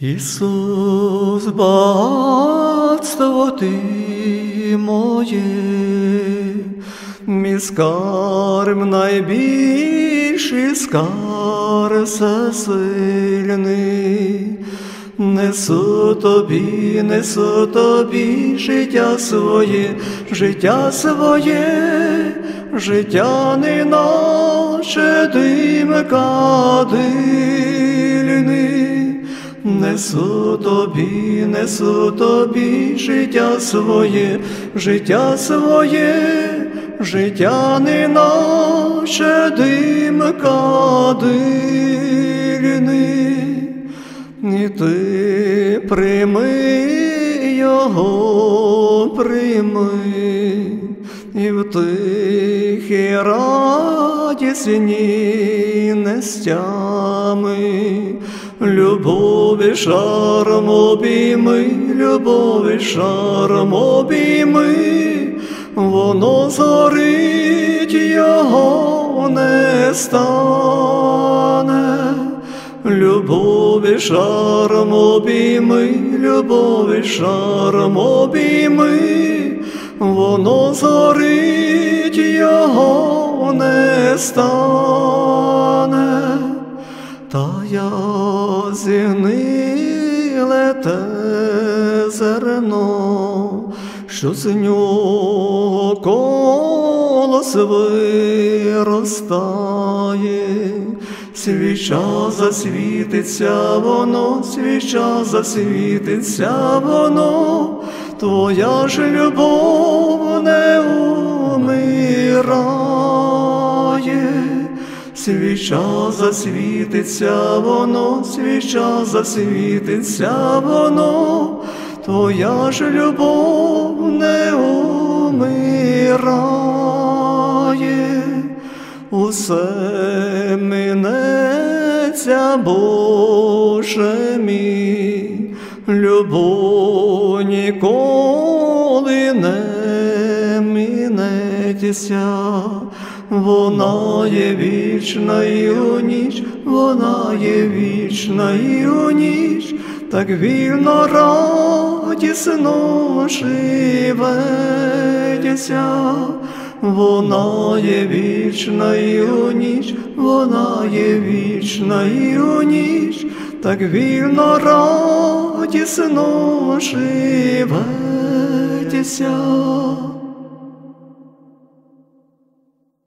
Ісус, багатство ти моє, мій скарб найбільший скарб всесильний. Несу тобі, несу тобі життя своє, життя своє, життя не наче дим кадильний. Несу тобі, несу тобі життя своє, життя своє, життя не наче дим кадильний. І ти прийми його, прийми, і в тихій радісні нестями, любові шаром обійми, любові шаром обійми, воно зорить його не стане. Любові шаром обійми, любові шаром обійми, воно зорить його не стане, та я зігниле те зерно, що з нього колос виростає. Свіча засвітиться воно, свіча засвітиться воно, твоя ж любов не умирає, свіча засвітиться воно, свіча засвітиться воно, твоя ж любов не умирає. Усе минеться, Боже мій, любов ніколи не минеться, вона є вічна і у ніч, вона є вічна і у ніч, так вільно радісно живеться. Вона є вічна і у ніч, вона є вічна і у ніч, так вільно радісно живеться.